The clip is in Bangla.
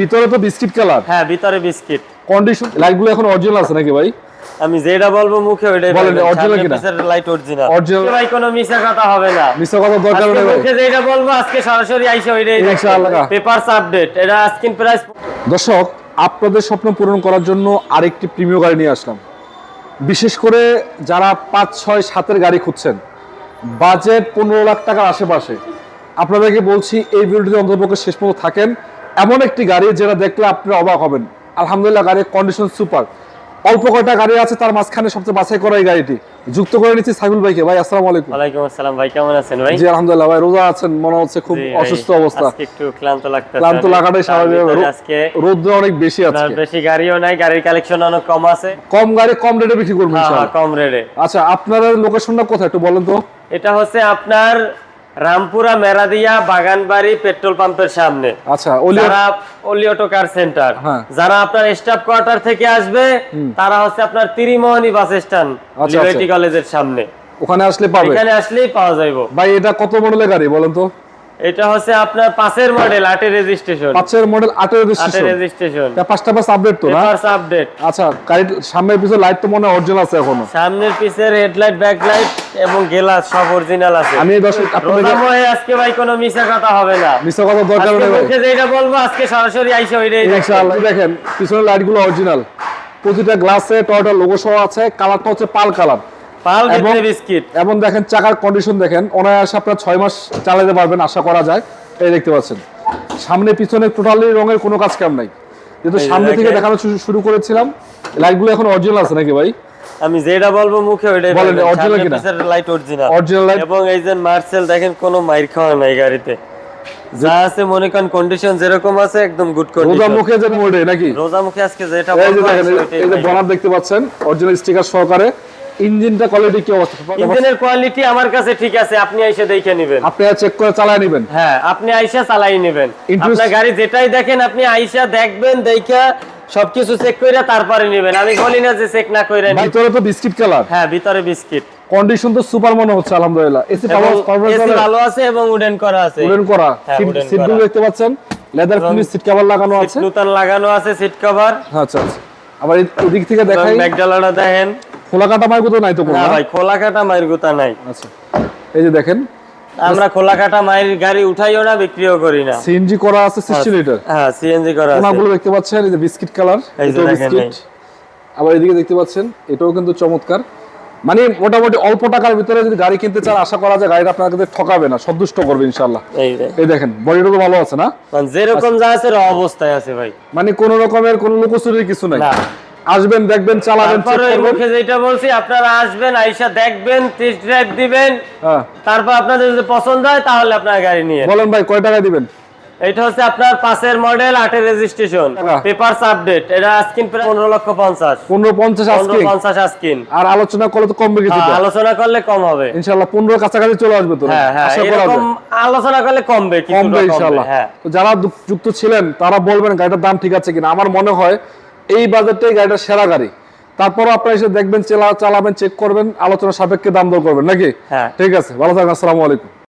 ভিতরে তো বিস্কিট কালার। হ্যাঁ ভিতরে বিস্কিট। কন্ডিশন লাইটগুলো এখন অরিজিনাল আছে নাকি ভাই? আমি যেটা বলব মুখে ওইটাই বলেন, সামনে কিনা? Light original Original। ভাই কোনো মিছা কথা হবে না। মিস্টার কথা দরকার নেই মুখে যেটা বলব আজকে সরাসরি আইসা ওইটাই ইনশাআল্লাহ। পেপারস আপডেট এটা আজকিন প্রাইস দর্শক আপনাদের স্বপ্ন পূরণ করার জন্য আরেকটি প্রিমিয় গাড়ি নিয়ে আসলাম। বিশেষ করে যারা পাঁচ ছয় সাতের গাড়ি খুঁজছেন বাজেট পনেরো লাখ টাকার আশেপাশে আপনাদেরকে বলছি এই ভিডিওটি অন্তর্পক্ষে শেষ পর্যন্ত থাকেন। এমন একটি গাড়ি যেটা দেখলে আপনারা অবাক হবেন। আলহামদুলিল্লাহ গাড়ির কন্ডিশন সুপার অল্প কয়টা গাড়ি আছে তার মাঝখানে সবচেয়ে বাছাই করা এই গাড়িটি। যুক্ত করে নিচ্ছি সাইফুল ভাইকে। ভাই আসসালামু আলাইকুম। ওয়ালাইকুম আসসালাম ভাই কেমন আছেন ভাই? জি আলহামদুলিল্লাহ ভাই রোজা আছেন মনে হচ্ছে খুব অসুস্থ অবস্থা। আজকে একটু ক্লান্ত লাগতেছে ক্লান্ত লাগাটাই স্বাভাবিক। আজকে রোদ্র অনেক বেশি আপনার আছে বেশি গাড়িও নাই গাড়ির কালেকশন অনেক কম আছে। কম গাড়ি কম রেটে বিক্রি করব হ্যাঁ, হ্যাঁ, ইনশাআল্লাহ। কম রেটে আচ্ছা আপনার লোকেশনটা কোথায় একটু বলেন তো। এটা হচ্ছে আপনার রামপুরা মেরাদিয়া বাগানবাড়ি পেট্রোল পাম্পের সামনে। আচ্ছা কার সেন্টার হ্যাঁ। যারা আপনার স্টাফ কোয়ার্টার থেকে আসবে তারা হচ্ছে আপনার তিরিমোহনী বাস স্ট্যান্ড আচ্ছা। লিবার্টি কলেজের সামনে। ওখানে আসলে পাবে? এখানে আসলেই পাওয়া যাইবো। ভাই এটা কত মডেলের গাড়ি বলেন তো? এটা হচ্ছে আপনার পাশের মডেল আটের রেজিস্ট্রেশন। পাঁচের মডেল আটের রেজিস্ট্রেশন? রেজিস্ট্রেশন। পাঁচটা পাঁচ আপডেট তো না? পেপারস আপডেট আচ্ছা সামনের পিছনে লাইট তো মনে অরিজিনাল আছে এখনও। সামনের পিছের হেডলাইট ব্যাকলাইট এবং গ্লাস সব অরিজিনাল আছে। আমি দর্শক আপনাদের আজকে ভাই কোনো মিছা কথা হবে না। মিশ্র কথা দরকার নেই মুখে যেটা বলব আজকে সরাসরি আইসা ওইটাই ইনশাআল্লাহ। দেখেন পিছনের লাইটগুলো অরিজিনাল প্রতিটা গ্লাসে টয়টা লোগো সহ আছে কালারটা হচ্ছে পাল কালার। পাল বিস্কিট। এবং দেখেন চাকার কন্ডিশন দেখেন অনায়াসে আপনার ছয় মাস চালাতে পারবেন আশা করা যায়। এই দেখতে পাচ্ছেন। সামনে পিছনে টোটালি রঙের কোনো কাজ কাম নাই। যেহেতু সামনে থেকে দেখানো। শুরু- শুরু করেছিলাম লাইটগুলো এখন অরিজিনাল আছে নাকি ভাই? আমি যেটা বলব মুখে ওইটাই বলেন, সামনে কিনা? পিছের লাইট অরিজিনাল অরিজিনাল লাইট এবং এই যে মার্সেল দেখেন কোনো মাইর খাওয়া নাই গাড়িতে। যা আছে মনে করেন কন্ডিশন যেরকম আছে একদম গুড কন্ডিশন রোজা মুখে যে মোড়ে নাকি? রোজা মুখে আজকে যেটা বলব এই- যে। বনার দেখতে পাচ্ছেন অরিজিনাল স্টিকার সহকারে। ইঞ্জিনটা কোয়ালিটি কি অবস্থা? ইঞ্জিনের কোয়ালিটি আমার কাছে ঠিক আছে আপনি আইসা দেখে নেবেন। আপনি চেক করে চালায় নেবেন। হ্যাঁ আপনি আইসা চালাই নেবেন। আপনার গাড়ি যেটাই দেখেন আপনি আইসা দেখবেন দেখা সবকিছু চেক করে তারপরে নেবেন। আমি বলি না যে চেক না করে নিন। ভিতরে তো বিস্কিট কালার। হ্যাঁ ভিতরে বিস্কিট। কন্ডিশন তো সুপার মনে হচ্ছে আলহামদুলিল্লাহ। এসি AC ভালো আছে এবং উডেন করা আছে। উডেন করা। হ্যাঁ, সিট সিটগুলো করা। দেখতে পাচ্ছেন? লেদার ফিনিশ সিট কভার লাগানো আছে। নতুন লাগানো আছে সিট কভার আচ্ছা আচ্ছা। আবার ওদিক থেকে দেখাই। ম্যাকডালাটা দেখেন। খোলা কাটা মাইক তো নাই তো না? ভাই খোলা কাটা মায়ের গুতা নাই। আচ্ছা। এই যে দেখেন আমরা খোলা কাটা মায়ের গাড়ি উঠাইও না বিক্রিও করি না। সিএনজি করা আছে 60 লিটার হ্যাঁ সিএনজি করা আছে। দেখতে পাচ্ছেন এই যে বিস্কিট কালার এই যে বিস্কিট। আবার এদিকে দেখতে পাচ্ছেন এটাও কিন্তু চমৎকার। মানে মোটামুটি অল্প টাকার ভিতরে যদি গাড়ি কিনতে চান আশা করা যায় গাড়িটা আপনাকে ঠকাবে না সন্তুষ্ট করবে ইনশাআল্লাহ। এই দেখেন। বডিটা তো ভালো আছে না? মানে যেরকম যা আছে অবস্থায় আছে ভাই। মানে কোন রকমের কোন লুকোচুরির কিছু নাই? আসবেন দেখবেন চালাবেন চেক করবেন। মুখে যেটা বলছি আপনারা আসবেন আইসা দেখবেন টেস্ট ড্রাইভ দিবেন। হ্যাঁ। তারপর আপনাদের যদি পছন্দ হয় তাহলে আপনার গাড়ি নিয়ে বলেন ভাই কয় টাকা দিবেন? এটা হচ্ছে আপনার পাশের মডেল আটের রেজিস্ট্রেশন পেপারস আপডেট এটা আজকিন প্রায় পনেরো লক্ষ পঞ্চাশ। পনেরো পঞ্চাশ পনেরো পঞ্চাশ আজকিন আর আলোচনা করলে তো কমবে কিছু হ্যাঁ, আলোচনা করলে কম হবে। ইনশাল্লাহ পনেরো কাছাকাছি চলে আসবে তো হ্যাঁ হ্যাঁ এরকম আলোচনা করলে কমবে কমবে ইনশাল্লাহ হ্যাঁ। তো যারা যুক্ত ছিলেন তারা বলবেন গাড়িটার দাম ঠিক আছে কিনা। আমার মনে হয় এই বাজেটটাই গাড়িটা সেরা গাড়ি। তারপরও আপনারা এসে দেখবেন চালাবেন চেক করবেন আলোচনা সাপেক্ষে দাম দর করবেন নাকি? হ্যাঁ। ঠিক আছে ভালো থাকেন আসসালামু আলাইকুম।